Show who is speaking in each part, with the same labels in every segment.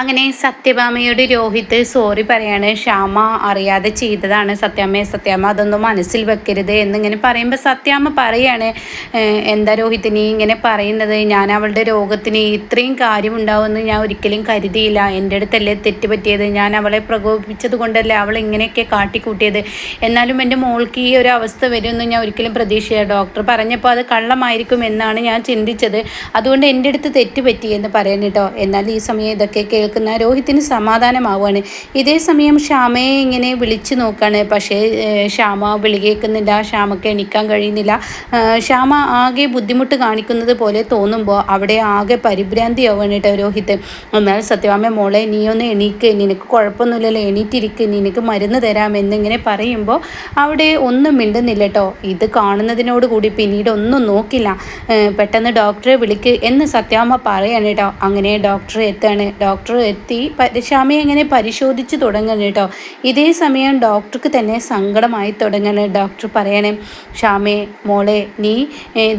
Speaker 1: അങ്ങനെ സത്യഭാമയോട് രോഹിത് സോറി പറയാണ് ശ്യാമ അറിയാതെ ചെയ്തതാണ് സത്യാമ്മയെ. സത്യാമ്മ അതൊന്നും മനസ്സിൽ വെക്കരുത് എന്നിങ്ങനെ പറയുമ്പോൾ സത്യാമ്മ പറയാണ് എന്താ രോഹിത് നീ ഇങ്ങനെ പറയുന്നത്? ഞാൻ അവളുടെ രോഗത്തിന് ഇത്രയും കാര്യം ഉണ്ടാവുമെന്ന് ഞാൻ ഒരിക്കലും കരുതിയില്ല. എന്റെ അടുത്തല്ലേ തെറ്റുപറ്റിയത്? ഞാൻ അവളെ പ്രകോപിപ്പിച്ചത് കൊണ്ടല്ലേ അവൾ ഇങ്ങനെയൊക്കെ കാട്ടിക്കൂട്ടിയത്? എന്നാലും എന്റെ മോൾക്ക് ഈ ഒരു അവസ്ഥ വരുമെന്ന് ഞാൻ ഒരിക്കലും പ്രതീക്ഷിച്ചില്ല ഡോക്ടർ പറഞ്ഞപ്പോൾ അത് കള്ളമായിരിക്കും എന്നാണ് ഞാൻ ചിന്തിച്ചത്. അതുകൊണ്ട് എന്റെ അടുത്ത് തെറ്റുപറ്റി എന്ന് പറയാൻ കേട്ടോ. എന്നാൽ ഈ സമയം ഇതൊക്കെ കേൾക്കുന്ന രോഹിത്തിന് സമാധാനമാവുകയാണ്. ഇതേ സമയം ശ്യാമയെ ഇങ്ങനെ വിളിച്ചു നോക്കുകയാണ് പക്ഷേ ശ്യാമ വിളി കേൾക്കുന്നില്ല. ശ്യാമക്ക് എണീക്കാൻ കഴിയുന്നില്ല. ശ്യാമ ആകെ ബുദ്ധിമുട്ട് കാണിക്കുന്നത് പോലെ തോന്നുമ്പോൾ അവിടെ ആകെ പരിഭ്രാന്തിയാവുകയാണ് കേട്ടോ രോഹിത്ത് എന്നാൽ സത്യവാമ മോളെ നീ ഒന്ന് എണീക്ക്. നിനക്ക് കുഴപ്പമൊന്നുമില്ലല്ലോ. എണീറ്റിരിക്ക്. നിനക്ക് മരുന്ന് തരാം എന്നിങ്ങനെ പറയുമ്പോൾ അവിടെ ഒന്നും മിണ്ടുന്നില്ല കേട്ടോ. ഇത് കാണുന്നതിനോട് കൂടി പിന്നീട് ഒന്നും നോക്കില്ല. പെട്ടെന്ന് ഡോക്ടറെ വിളിക്ക് എന്ന് സത്യാമ്മ പറയാണ് കേട്ടോ. അങ്ങനെ ഡോക്ടറെ എത്താണ്? ഡോക്ടർ എത്തി. ശ്യാമയെ ഇങ്ങനെ പരിശോധിച്ച് തുടങ്ങണം കേട്ടോ. ഇതേ സമയം ഡോക്ടർക്ക് തന്നെ സങ്കടമായി തുടങ്ങണം ഡോക്ടർ പറയണേ ശ്യാമേ മോളെ നീ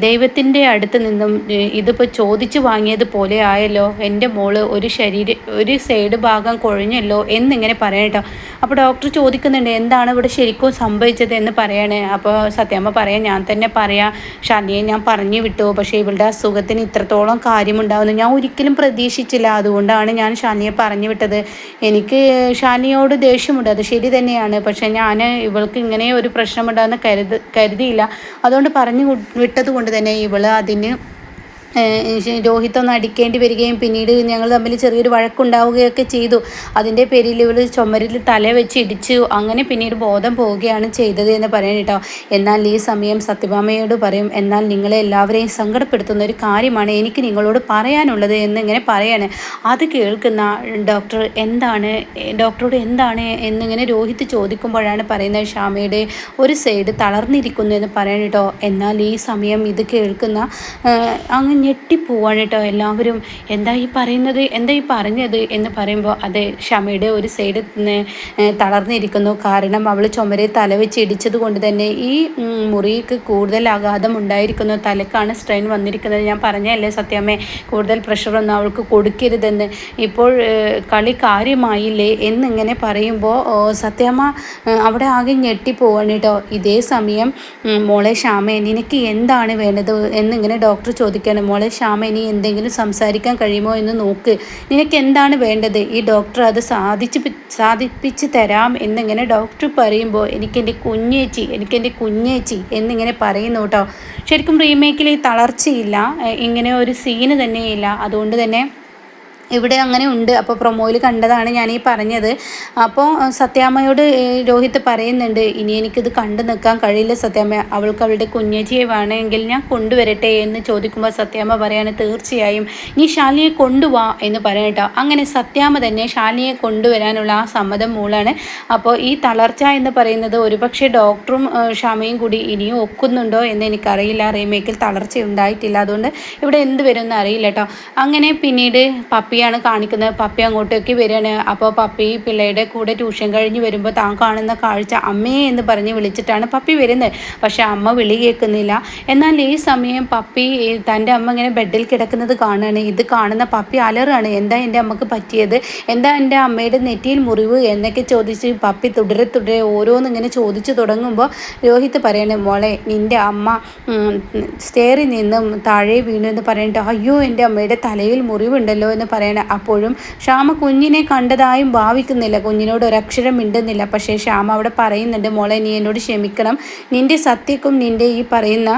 Speaker 1: ദൈവത്തിന്റെ അടുത്ത് നിന്നും ഇതിപ്പോൾ ചോദിച്ചു വാങ്ങിയത് പോലെ ആയല്ലോ. എന്റെ മോൾ ഒരു ശരീര ഒരു സൈഡ് ഭാഗം കുഴഞ്ഞല്ലോ എന്നിങ്ങനെ പറയണം കേട്ടോ. അപ്പോൾ ഡോക്ടർ ചോദിക്കുന്നുണ്ട് എന്താണ് ഇവിടെ ശരിക്കും സംഭവിച്ചത്? എന്ന് പറയണേ. അപ്പോൾ സത്യമ്മ പറയാം ഞാൻ തന്നെ പറയാം. ഷാനിയെ ഞാൻ പറഞ്ഞു വിട്ടു. പക്ഷേ ഇവളുടെ അസുഖത്തിന് ഇത്രത്തോളം കാര്യമുണ്ടാവുന്നു ഞാൻ ഒരിക്കലും പ്രതീക്ഷിച്ചില്ല. അതുകൊണ്ടാണ് ഞാൻ ഷാനിയെ പറഞ്ഞു വിട്ടത്. എനിക്ക് ഷാനിയോട് ദേഷ്യമുണ്ട്. അത് ശരി തന്നെയാണ്. പക്ഷേ ഞാൻ ഇവൾക്ക് ഇങ്ങനെ ഒരു പ്രശ്നമുണ്ടാകുന്ന കരുത് കരുതിയില്ല. അതുകൊണ്ട് പറഞ്ഞു വിട്ടത് കൊണ്ട് തന്നെ ഇവൾ അതിന് രോഹിത് ഒന്ന് അടിക്കേണ്ടി വരികയും പിന്നീട് ഞങ്ങൾ തമ്മിൽ ചെറിയൊരു വഴക്കുണ്ടാവുകയൊക്കെ ചെയ്തു. അതിന്റെ പേരിൽ ഇവൾ ചുമരിൽ തല വെച്ച് ഇടിച്ചു. അങ്ങനെ പിന്നീട് ബോധം പോവുകയാണ് ചെയ്തത് എന്ന് പറയാൻ കേട്ടോ. എന്നാൽ ഈ സമയം സത്യഭാമയോട് പറയും എന്നാൽ നിങ്ങളെ എല്ലാവരെയും സങ്കടപ്പെടുത്തുന്ന ഒരു കാര്യമാണ് എനിക്ക് നിങ്ങളോട് പറയാനുള്ളത് എന്നിങ്ങനെ പറയാണ്. അത് കേൾക്കുന്ന ഡോക്ടർ എന്താണ് ഡോക്ടറോട് എന്താണ് എന്നിങ്ങനെ രോഹിത് ചോദിക്കുമ്പോഴാണ് പറയുന്നത് ഷാമയുടെ ഒരു സൈഡ് തളർന്നിരിക്കുന്നു എന്ന് പറയാൻ കേട്ടോ. എന്നാൽ ഈ സമയം ഇത് കേൾക്കുന്ന അങ്ങനെ അങ്ങ് ഞെട്ടിപ്പോവാണ് കേട്ടോ. എല്ലാവരും എന്താ ഈ പറയുന്നത്? എന്താ ഈ പറഞ്ഞത് എന്ന് പറയുമ്പോൾ അതെ ക്ഷമയുടെ ഒരു സൈഡ് തളർന്നിരിക്കുന്നു. കാരണം അവൾ ചുമരെ തല വെച്ച് ഇടിച്ചത് കൊണ്ട് തന്നെ ഈ മുറിക്ക് കൂടുതൽ ആഘാതം ഉണ്ടായിരിക്കുന്നു. തലക്കാണ് സ്ട്രെയിൻ വന്നിരിക്കുന്നത്. ഞാൻ പറഞ്ഞല്ലേ സത്യമേ കൂടുതൽ പ്രഷറൊന്നും അവൾക്ക് കൊടുക്കരുതെന്ന്. ഇപ്പോൾ കളി കാര്യമായില്ലേ എന്നിങ്ങനെ പറയുമ്പോൾ സത്യാമ്മ സത്യമ്മ അവിടെ ആകെ ഞെട്ടിപ്പോവാണ് കേട്ടോ. ഇതേ സമയം മോളെ ശ്യാമേ നിനക്ക് എന്താണ് വേണ്ടത് എന്നിങ്ങനെ ഡോക്ടർ ചോദിക്കുകയാണ് മോളെ ശ്യാമ ഇനി എന്തെങ്കിലും സംസാരിക്കാൻ കഴിയുമോ എന്ന് നോക്ക്. നിനക്ക് എന്താണ് വേണ്ടത്? ഈ ഡോക്ടർ അത് സാധിച്ച് സാധിപ്പിച്ച് തരാം എന്നിങ്ങനെ ഡോക്ടർ പറയുമ്പോൾ എനിക്കെന്റെ കുഞ്ഞേച്ചി എനിക്കെന്റെ കുഞ്ഞേച്ചി എന്നിങ്ങനെ പറയുന്നു കേട്ടോ ശരിക്കും റീമേക്കിൽ ഈ തളർച്ചയില്ല ഇങ്ങനെ ഒരു സീന് തന്നെയില്ല. അതുകൊണ്ട് തന്നെ ഇവിടെ അങ്ങനെ ഉണ്ട്. അപ്പോൾ പ്രൊമോയിൽ കണ്ടതാണ് ഞാൻ ഈ പറഞ്ഞത് അപ്പോൾ സത്യാമ്മയോട് രോഹിത് പറയുന്നുണ്ട് ഇനി എനിക്കിത് കണ്ടു നിൽക്കാൻ കഴിയില്ല സത്യാമ്മ. അവൾക്ക് അവളുടെ കുഞ്ഞേച്ചിയെ വേണമെങ്കിൽ ഞാൻ കൊണ്ടുവരട്ടെ എന്ന് ചോദിക്കുമ്പോൾ സത്യാമ്മ പറയാണ് തീർച്ചയായും. നീ ശാലിനിയെ കൊണ്ടുവാ എന്ന് പറയട്ടോ അങ്ങനെ സത്യാമ്മ തന്നെ ശാലിനിയെ കൊണ്ടുവരാനുള്ള ആ സമ്മതം മൂളാണ്. അപ്പോൾ ഈ തളർച്ച എന്ന് പറയുന്നത് ഒരുപക്ഷെ ഡോക്ടറും ഏഹ് ക്ഷമയും കൂടി ഇനിയും ഒക്കുന്നുണ്ടോ എന്ന് എനിക്കറിയില്ല. റീമേക്കിൽ തളർച്ച ഉണ്ടായിട്ടില്ല അതുകൊണ്ട് ഇവിടെ എന്ത് വരുമെന്ന് അറിയില്ല കേട്ടോ. അങ്ങനെ പിന്നീട് പപ്പിയാണ് കാണിക്കുന്നത്. പപ്പി അങ്ങോട്ടേക്ക് വരികയാണ്. അപ്പോൾ പപ്പി പിള്ളയുടെ കൂടെ ട്യൂഷൻ കഴിഞ്ഞ് വരുമ്പോൾ താൻ കാണുന്ന കാഴ്ച അമ്മേ എന്ന് പറഞ്ഞ് വിളിച്ചിട്ടാണ് പപ്പി വരുന്നത്. പക്ഷേ അമ്മ വിളി കേൾക്കുന്നില്ല. എന്നാൽ ഈ സമയം പപ്പി തന്റെ അമ്മ ഇങ്ങനെ ബെഡിൽ കിടക്കുന്നത് കാണുകയാണ്. ഇത് കാണുന്ന പപ്പി അലറാണ്. എന്താ എന്റെ അമ്മയ്ക്ക് പറ്റിയത്? എന്താ എന്റെ അമ്മയുടെ നെറ്റിയിൽ മുറിവ്? എന്നൊക്കെ ചോദിച്ച് പപ്പി തുടരെ തുടരെ ഓരോന്ന് ഇങ്ങനെ ചോദിച്ചു തുടങ്ങുമ്പോൾ രോഹിത് പറയണേ മോളെ നിന്റെ അമ്മ സ്റ്റേറിൽ നിന്നും താഴെ വീണു എന്ന് പറയണ്ട അയ്യോ എന്റെ അമ്മയുടെ തലയിൽ മുറിവുണ്ടല്ലോ എന്ന് പറയണ അപ്പോഴും ശ്യാമ കുഞ്ഞിനെ കണ്ടതായും ഭാവിക്കുന്നില്ല. കുഞ്ഞിനോട് ഒരക്ഷരം മിണ്ടുന്നില്ല. പക്ഷേ ശ്യാമ അവിടെ പറയുന്നുണ്ട് മോളെ നീ എന്നോട് ക്ഷമിക്കണം. നിന്റെ സത്യക്കും നിന്റെ ഈ പറയുന്ന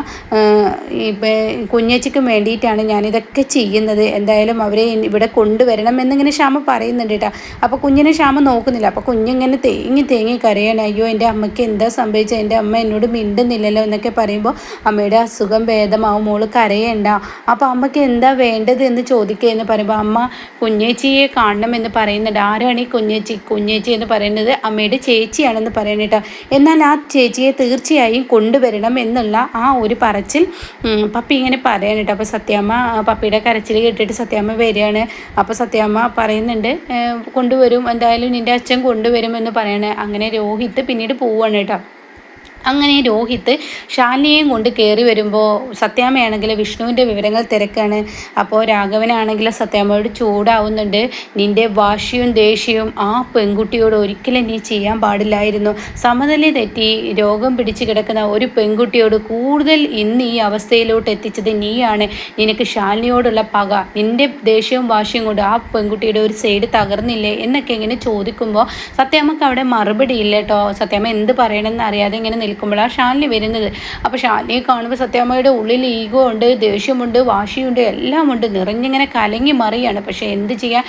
Speaker 1: കുഞ്ഞച്ചയ്ക്കും വേണ്ടിയിട്ടാണ് ഞാനിതൊക്കെ ചെയ്യുന്നത്. എന്തായാലും അവരെ ഇവിടെ കൊണ്ടുവരണം എന്നിങ്ങനെ ശ്യാമ പറയുന്നുണ്ട് കേട്ടോ. അപ്പോൾ കുഞ്ഞിനെ ശ്യാമ നോക്കുന്നില്ല. അപ്പോൾ കുഞ്ഞിങ്ങനെ തേങ്ങി തേങ്ങി കരയാണ്. അയ്യോ എന്റെ അമ്മയ്ക്ക് എന്താ സംഭവിച്ചത്? എന്റെ അമ്മ എന്നോട് മിണ്ടുന്നില്ലല്ലോ എന്നൊക്കെ പറയുമ്പോൾ അമ്മയുടെ അസുഖം ഭേദമാവും. മോൾ കരയണ്ട. അപ്പോൾ അമ്മയ്ക്ക് എന്താ വേണ്ടത്? എന്ന് ചോദിക്കുക എന്ന് പറയുമ്പോൾ അമ്മ കുഞ്ഞേച്ചിയെ കാണണം എന്ന് പറയുന്നുണ്ട്. ആരാണ് ഈ കുഞ്ഞേച്ചി? കുഞ്ഞേച്ചി എന്ന് പറയുന്നത് അമ്മയുടെ ചേച്ചിയാണെന്ന് പറയുന്നത് കേട്ടോ. എന്നാൽ ആ ചേച്ചിയെ തീർച്ചയായും കൊണ്ടുവരണം എന്നുള്ള ആ ഒരു പറച്ചിൽ പപ്പി ഇങ്ങനെ പറയാൻ കേട്ടോ. അപ്പോൾ സത്യാമ്മ പപ്പിയുടെ കരച്ചിൽ കേട്ടിട്ട് സത്യാമ്മ വരികയാണ്. അപ്പോൾ സത്യാമ്മ പറയുന്നുണ്ട് കൊണ്ടുവരും. എന്തായാലും നിന്റെ അച്ഛൻ കൊണ്ടുവരും എന്ന് പറയണേ. അങ്ങനെ രോഹിത് പിന്നീട് പോവാണ് കേട്ടോ. അങ്ങനെ രോഹിത് ശാലിനിയെയും കൊണ്ട് കയറി വരുമ്പോൾ സത്യാമ്മയാണെങ്കിൽ വിഷ്ണുവിന്റെ വിവരങ്ങൾ തിരക്കാണ്. അപ്പോൾ രാഘവനാണെങ്കിൽ സത്യാമ്മയോട് ചൂടാവുന്നുണ്ട്. നിന്റെ വാശിയും ദേഷ്യവും ആ പെൺകുട്ടിയോട് ഒരിക്കലും നീ ചെയ്യാൻ പാടില്ലായിരുന്നു. സമനില തെറ്റി രോഗം പിടിച്ചു കിടക്കുന്ന ഒരു പെൺകുട്ടിയോട് കൂടുതൽ ഇന്ന് ഈ അവസ്ഥയിലോട്ട് എത്തിച്ചത് നീയാണ്. നിനക്ക് ശാലിനിയോടുള്ള പക നിന്റെ ദേഷ്യവും വാശിയും കൊണ്ട് ആ പെൺകുട്ടിയുടെ ഒരു സൈഡ് തകർന്നില്ലേ എന്നൊക്കെ ഇങ്ങനെ ചോദിക്കുമ്പോൾ സത്യാമ്മക്ക് അവിടെ മറുപടി ഇല്ല കേട്ടോ. സത്യാമ്മ എന്ത് പറയണമെന്ന് അറിയാതെ ഇങ്ങനെ നിൽക്കുമ്പോഴാണ് ഷാലിനി വരുന്നത്. അപ്പോൾ ഷാലിനിയെ കാണുമ്പോൾ സത്യാമ്മയുടെ ഉള്ളിൽ ഈഗോ ഉണ്ട് ദേഷ്യമുണ്ട് വാശിയുണ്ട് എല്ലാം ഉണ്ട്. നിറഞ്ഞിങ്ങനെ കലങ്ങി മറിയാണ്. പക്ഷേ എന്ത് ചെയ്യാൻ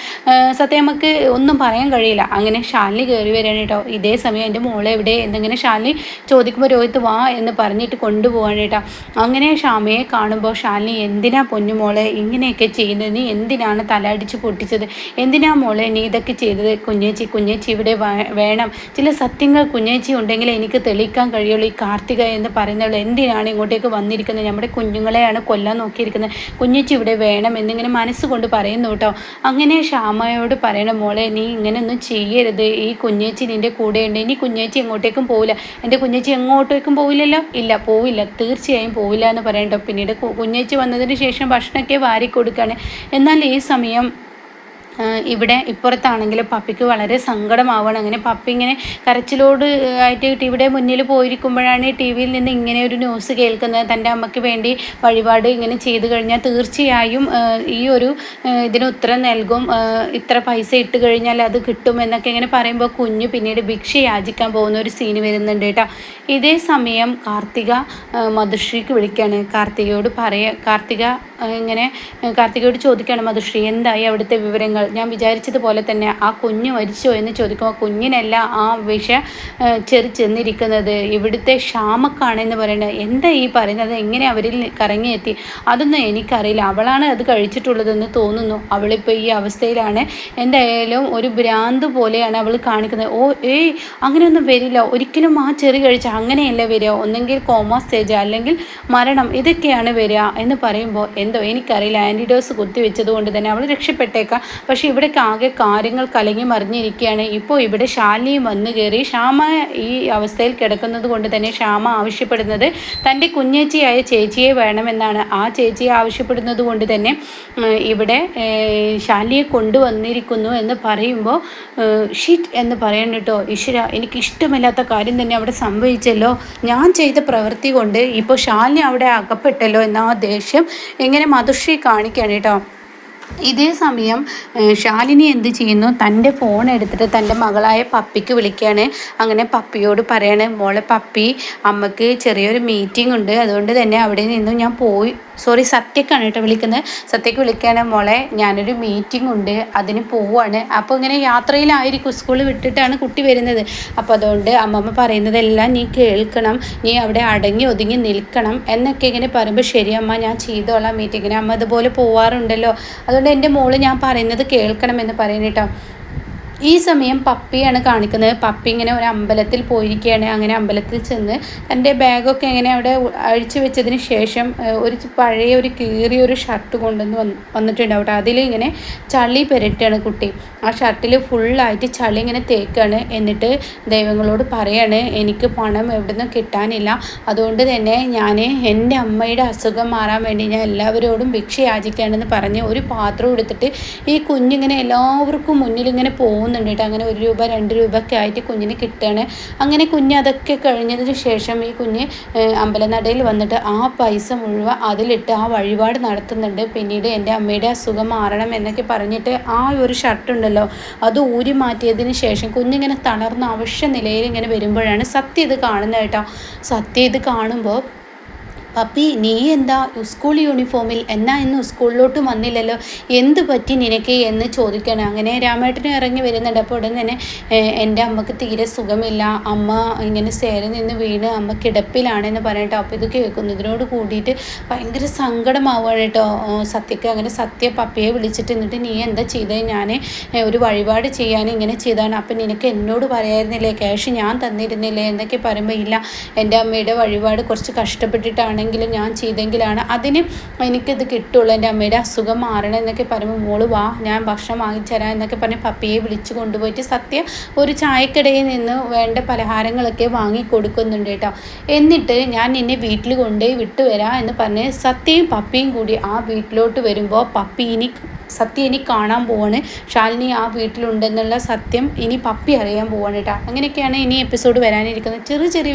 Speaker 1: സത്യാമ്മക്ക് ഒന്നും പറയാൻ കഴിയില്ല. അങ്ങനെ ഷാലിനി കയറി വരികയാണ് കേട്ടോ. ഇതേ സമയം എന്റെ മോളെ എവിടെ? എന്നിങ്ങനെ ഷാലിനി ചോദിക്കുമ്പോൾ രോഹിത്ത് വാ എന്ന് പറഞ്ഞിട്ട് കൊണ്ടുപോകാൻ കേട്ടോ. അങ്ങനെ ഷാമയെ കാണുമ്പോൾ ഷാലിനി എന്തിനാ പൊന്നു മോളെ? ഇങ്ങനെയൊക്കെ ചെയ്യുന്നത്? നീ എന്തിനാണ് തലടിച്ച് പൊട്ടിച്ചത്? എന്തിനാ മോളെ നീ ഇതൊക്കെ ചെയ്തത്? കുഞ്ഞേച്ചി കുഞ്ഞേച്ചി ഇവിടെ വേണം. ചില സത്യങ്ങൾ കുഞ്ഞേച്ചി ഉണ്ടെങ്കിൽ എനിക്ക് തെളിയിക്കാൻ കഴിയും കഴിയുള്ളൂ ഈ കാർത്തിക എന്ന് പറയുന്നവൾ എന്തിനാണ് ഇങ്ങോട്ടേക്ക് വന്നിരിക്കുന്നത്? നമ്മുടെ കുഞ്ഞുങ്ങളെയാണ് കൊല്ലാൻ നോക്കിയിരിക്കുന്നത്. കുഞ്ഞിച്ച് ഇവിടെ വേണം എന്നിങ്ങനെ മനസ്സുകൊണ്ട് പറയുന്നു കേട്ടോ. അങ്ങനെ ക്ഷാമയോട് പറയണം മോളെ നീ ഇങ്ങനെയൊന്നും ചെയ്യരുത്. ഈ കുഞ്ഞേച്ചി നിന്റെ ഉണ്ട് ഇനി കുഞ്ഞേച്ചി എങ്ങോട്ടേക്കും പോവില്ല. എന്റെ കുഞ്ഞേച്ചി എങ്ങോട്ടേക്കും പോവില്ലല്ലോ? ഇല്ല പോവില്ല. തീർച്ചയായും പോവില്ല എന്ന് പറയണ്ടോ പിന്നീട് കുഞ്ഞേച്ചി വന്നതിന് ശേഷം ഭക്ഷണമൊക്കെ വാരി കൊടുക്കുകയാണ് എന്നാൽ ഈ സമയം ഇവിടെ ഇപ്പുറത്താണെങ്കിൽ പപ്പിക്ക് വളരെ സങ്കടമാവണം. അങ്ങനെ പപ്പി ഇങ്ങനെ കരച്ചിലോട് ആയിട്ട് ടിവിയുടെ മുന്നിൽ പോയിരിക്കുമ്പോഴാണ് ടി വിയിൽ നിന്ന് ഇങ്ങനെ ഒരു ന്യൂസ് കേൾക്കുന്നത്. തന്റെ അമ്മയ്ക്ക് വേണ്ടി വഴിപാട് ഇങ്ങനെ ചെയ്തു കഴിഞ്ഞാൽ തീർച്ചയായും ഈ ഒരു ഇതിന് ഉത്തരം നൽകും. ഇത്ര പൈസ ഇട്ട് കഴിഞ്ഞാൽ അത് കിട്ടും എന്നൊക്കെ ഇങ്ങനെ പറയുമ്പോൾ കുഞ്ഞ് പിന്നീട് ഭിക്ഷ യാചിക്കാൻ പോകുന്ന ഒരു സീന് വരുന്നുണ്ട് കേട്ടോ. ഇതേ സമയം കാർത്തിക മധുശ്രീക്ക് വിളിക്കുകയാണ് കാർത്തികയോട് പറയ കാർത്തിക ഇങ്ങനെ കാർത്തികയോട് ചോദിക്കുകയാണ് മധുശ്രീ എന്തായി അവിടുത്തെ വിവരങ്ങൾ? ഞാൻ വിചാരിച്ചതുപോലെ തന്നെ ആ കുഞ്ഞ് മരിച്ചോ എന്ന് ചോദിക്കുമ്പോൾ കുഞ്ഞിനല്ല ആ വിഷ ചെറി ചെന്നിരിക്കുന്നത്. ഇവിടുത്തെ ക്ഷാമക്കാണെന്ന് പറയുന്നത് എന്താ ഈ പറയുന്നത്? എങ്ങനെ അവരിൽ കറങ്ങിയെത്തി? അതൊന്നും എനിക്കറിയില്ല. അവളാണ് അത് കഴിച്ചിട്ടുള്ളതെന്ന് തോന്നുന്നു. അവളിപ്പോൾ ഈ അവസ്ഥയിലാണ്. എന്തായാലും ഒരു ഭ്രാന്ത് പോലെയാണ് അവൾ കാണിക്കുന്നത്. ഓ ഏയ് അങ്ങനെയൊന്നും വരില്ല. ഒരിക്കലും ആ ചെറി കഴിച്ച അങ്ങനെയല്ല വരിക? ഒന്നെങ്കിൽ കോമ സ്റ്റേജ് അല്ലെങ്കിൽ മരണം ഇതൊക്കെയാണ് വരിക എന്ന് പറയുമ്പോൾ എന്തോ എനിക്കറിയില്ല. ആന്റിഡോസ് കുത്തിവെച്ചത് കൊണ്ട് തന്നെ അവൾ രക്ഷപ്പെട്ടേക്കാം. പക്ഷേ ഇവിടേക്ക് ആകെ കാര്യങ്ങൾ കലങ്ങി മറിഞ്ഞിരിക്കുകയാണ്. ഇപ്പോൾ ഇവിടെ ശാലിയും വന്നു കയറി ശ്യാമ ഈ അവസ്ഥയിൽ കിടക്കുന്നത് കൊണ്ട് തന്നെ ശ്യാമ ആവശ്യപ്പെടുന്നത് തന്റെ കുഞ്ഞേച്ചിയായ ചേച്ചിയെ വേണമെന്നാണ്. ആ ചേച്ചിയെ ആവശ്യപ്പെടുന്നത് കൊണ്ട് തന്നെ ഇവിടെ ശാലിയെ കൊണ്ടുവന്നിരിക്കുന്നു എന്ന് പറയുമ്പോൾ ഷിറ്റ് എന്ന് പറയണം കേട്ടോ. ഈശ്വര എനിക്ക് ഇഷ്ടമില്ലാത്ത കാര്യം തന്നെ അവിടെ സംഭവിച്ചല്ലോ ഞാൻ ചെയ്ത പ്രവൃത്തി കൊണ്ട് ഇപ്പോൾ ശാലിനി അവിടെ അകപ്പെട്ടല്ലോ എന്ന ആ ദേഷ്യം. എങ്ങനെ മധുശ്രീ കാണിക്കുകയാണ് കേട്ടോ. ഇതേ സമയം ശാലിനി എന്ത് ചെയ്യുന്നു? തന്റെ ഫോൺ എടുത്തിട്ട് തന്റെ മകളായ പപ്പിക്ക് വിളിക്കുകയാണ്. അങ്ങനെ പപ്പിയോട് പറയണേ മോളെ പപ്പി അമ്മയ്ക്ക് ചെറിയൊരു മീറ്റിംഗ് ഉണ്ട്. അതുകൊണ്ട് തന്നെ അവിടെ നിന്നും ഞാൻ പോയി സോറി സത്യക്കാണ് കേട്ടോ വിളിക്കുന്നത്. സത്യക്ക് വിളിക്കുകയാണ് മോളെ ഞാനൊരു മീറ്റിംഗ് ഉണ്ട്. അതിന് പോവാണ്. അപ്പോൾ ഇങ്ങനെ യാത്രയിലായിരിക്കും. സ്കൂൾ വിട്ടിട്ടാണ് കുട്ടി വരുന്നത്. അപ്പോൾ അതുകൊണ്ട് അമ്മമ്മ പറയുന്നതെല്ലാം നീ കേൾക്കണം. നീ അവിടെ അടങ്ങി ഒതുങ്ങി നിൽക്കണം എന്നൊക്കെ ഇങ്ങനെ പറയുമ്പോൾ ശരി അമ്മ ഞാൻ ചെയ്തോളാം മീറ്റിങ്ങിന് അമ്മ അതുപോലെ പോവാറുണ്ടല്ലോ. അതുകൊണ്ട് എന്റെ മോൾ ഞാൻ പറയുന്നത് കേൾക്കണമെന്ന് പറയുന്നു കേട്ടോ. ഈ സമയം പപ്പിയാണ് കാണിക്കുന്നത്. പപ്പി ഇങ്ങനെ ഒരു അമ്പലത്തിൽ പോയിരിക്കുകയാണ്. അങ്ങനെ അമ്പലത്തിൽ ചെന്ന് തന്റെ ബാഗൊക്കെ ഇങ്ങനെ അവിടെ അഴിച്ചു വെച്ചതിന് ശേഷം ഒരു പഴയ ഒരു കീറിയ ഒരു ഷർട്ട് കൊണ്ടുവന്ന് വന്ന് വന്നിട്ടുണ്ട് അവിടെ അതിലിങ്ങനെ ചളി പെരട്ടാണ് കുട്ടി. ആ ഷർട്ടിൽ ഫുള്ളായിട്ട് ചളി ഇങ്ങനെ തേക്കാണ്. എന്നിട്ട് ദൈവങ്ങളോട് പറയാണ് എനിക്ക് പണം എവിടെ നിന്നും കിട്ടാനില്ല. അതുകൊണ്ട് തന്നെ ഞാൻ എന്റെ അമ്മയുടെ അസുഖം മാറാൻ വേണ്ടി ഞാൻ എല്ലാവരോടും ഭിക്ഷ യാചിക്കുകയാണെന്ന് പറഞ്ഞ് ഒരു പാത്രം എടുത്തിട്ട് ഈ കുഞ്ഞിങ്ങനെ എല്ലാവർക്കും മുന്നിൽ ഇങ്ങനെ പോകുന്നു പോകുന്നുണ്ട് കേട്ടോ. അങ്ങനെ ഒരു രൂപ രണ്ട് രൂപ ഒക്കെ ആയിട്ട് കുഞ്ഞിന് കിട്ടുകയാണ്. അങ്ങനെ കുഞ്ഞ് അതൊക്കെ കഴിഞ്ഞതിന് ശേഷം ഈ കുഞ്ഞ് അമ്പലനടയിൽ വന്നിട്ട് ആ പൈസ മുഴുവൻ അതിലിട്ട് ആ വഴിപാട് നടത്തുന്നുണ്ട്. പിന്നീട് എന്റെ അമ്മയുടെ അസുഖം മാറണം എന്നൊക്കെ പറഞ്ഞിട്ട് ആ ഒരു ഷർട്ട് ഉണ്ടല്ലോ അത് ഊരി മാറ്റിയതിന് ശേഷം കുഞ്ഞിങ്ങനെ തളർന്ന അവശ്യ നിലയിൽ ഇങ്ങനെ വരുമ്പോഴാണ് സത്യ ഇത് കാണുന്നത് കേട്ടോ. സത്യം ഇത് കാണുമ്പോൾ പപ്പി നീ എന്താ സ്കൂൾ യൂണിഫോമിൽ എന്നാ ഇന്ന് സ്കൂളിലോട്ട് വന്നില്ലല്ലോ? എന്ത് പറ്റി നിനക്ക് എന്ന് ചോദിക്കണം. അങ്ങനെ രാമേട്ടനും ഇറങ്ങി വരുന്നുണ്ട്. അപ്പോൾ ഉടൻ തന്നെ എന്റെ അമ്മയ്ക്ക് തീരെ സുഖമില്ല. അമ്മ ഇങ്ങനെ സേര നിന്ന് വീണ് അമ്മ കിടപ്പിലാണെന്ന് പറഞ്ഞിട്ട് അപ്പോൾ ഇത് കേൾക്കുന്നതിനോട് കൂടിയിട്ട് ഭയങ്കര സങ്കടമാവുകയാണ് കേട്ടോ. സത്യക്ക് അങ്ങനെ സത്യ പപ്പിയെ വിളിച്ചിട്ട് എന്നിട്ട് നീ എന്താ ചെയ്തത് ഞാൻ ഒരു വഴിപാട് ചെയ്യാൻ ഇങ്ങനെ ചെയ്താണ് അപ്പം നിനക്ക് എന്നോട് പറയായിരുന്നില്ലേ? ക്യാഷ് ഞാൻ തന്നിരുന്നില്ലേ? എന്നൊക്കെ പറയുമ്പോൾ ഇല്ല. എന്റെ അമ്മയുടെ വഴിപാട് കുറച്ച് കഷ്ടപ്പെട്ടിട്ടാണ് ആണെങ്കിലും ഞാൻ ചെയ്തെങ്കിലാണ് അതിന് എനിക്കിത് കിട്ടുള്ളൂ. എന്റെ അമ്മയുടെ അസുഖം മാറണം എന്നൊക്കെ പറയുമ്പോൾ മോൾ വാ ഞാൻ ഭക്ഷണം വാങ്ങിച്ചു തരാം എന്നൊക്കെ പറഞ്ഞ് പപ്പിയെ വിളിച്ചു കൊണ്ടുപോയിട്ട് സത്യം ഒരു ചായക്കടയിൽ നിന്ന് വേണ്ട പലഹാരങ്ങളൊക്കെ വാങ്ങി കൊടുക്കുന്നുണ്ട് കേട്ടോ. എന്നിട്ട് ഞാൻ എന്നെ വീട്ടിൽ കൊണ്ടുപോയി വിട്ടുവരാം എന്ന് പറഞ്ഞ് സത്യയും പപ്പിയും കൂടി ആ വീട്ടിലോട്ട് വരുമ്പോൾ പപ്പി ഇനി സത്യം ഇനി കാണാൻ പോവാണ്. ശാലിനി ആ വീട്ടിലുണ്ടെന്നുള്ള സത്യം ഇനി പപ്പി അറിയാൻ പോവാണ് കേട്ടോ. അങ്ങനെയൊക്കെയാണ് ഇനി എപ്പിസോഡ് വരാനിരിക്കുന്നത്. ചെറിയ ചെറിയ